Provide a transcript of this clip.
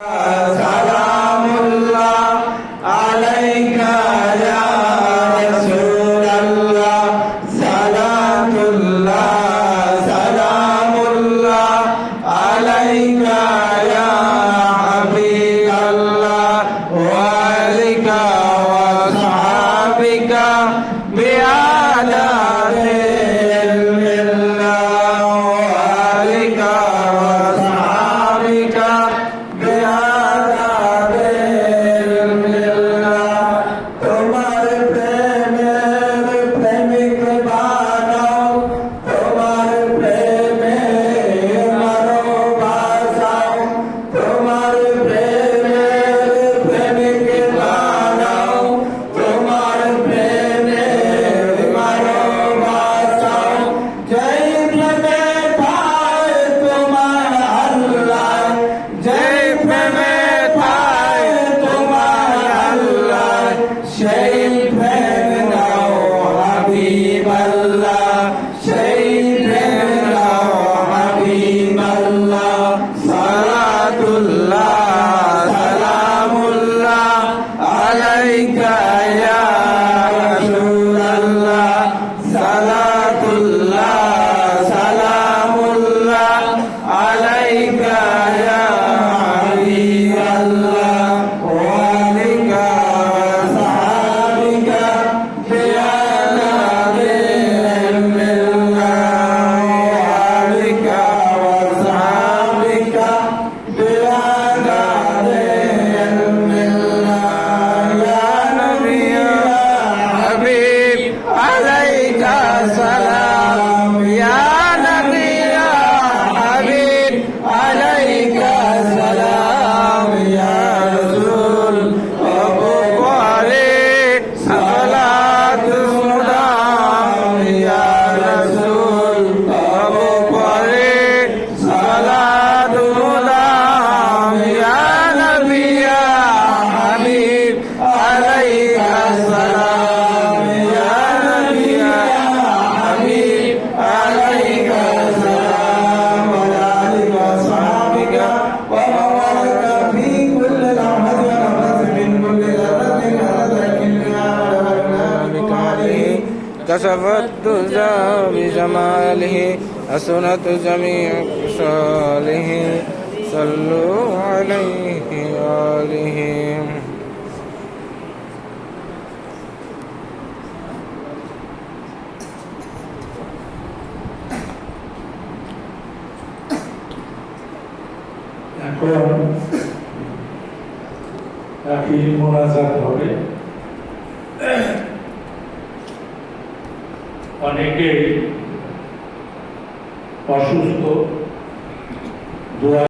Sadhu كشف الدجى بجماله حسنت جميع خصاله صلوا عليه وآله এখন একই মোনাজাত হবে অনেকে অসুস্থ দোয়া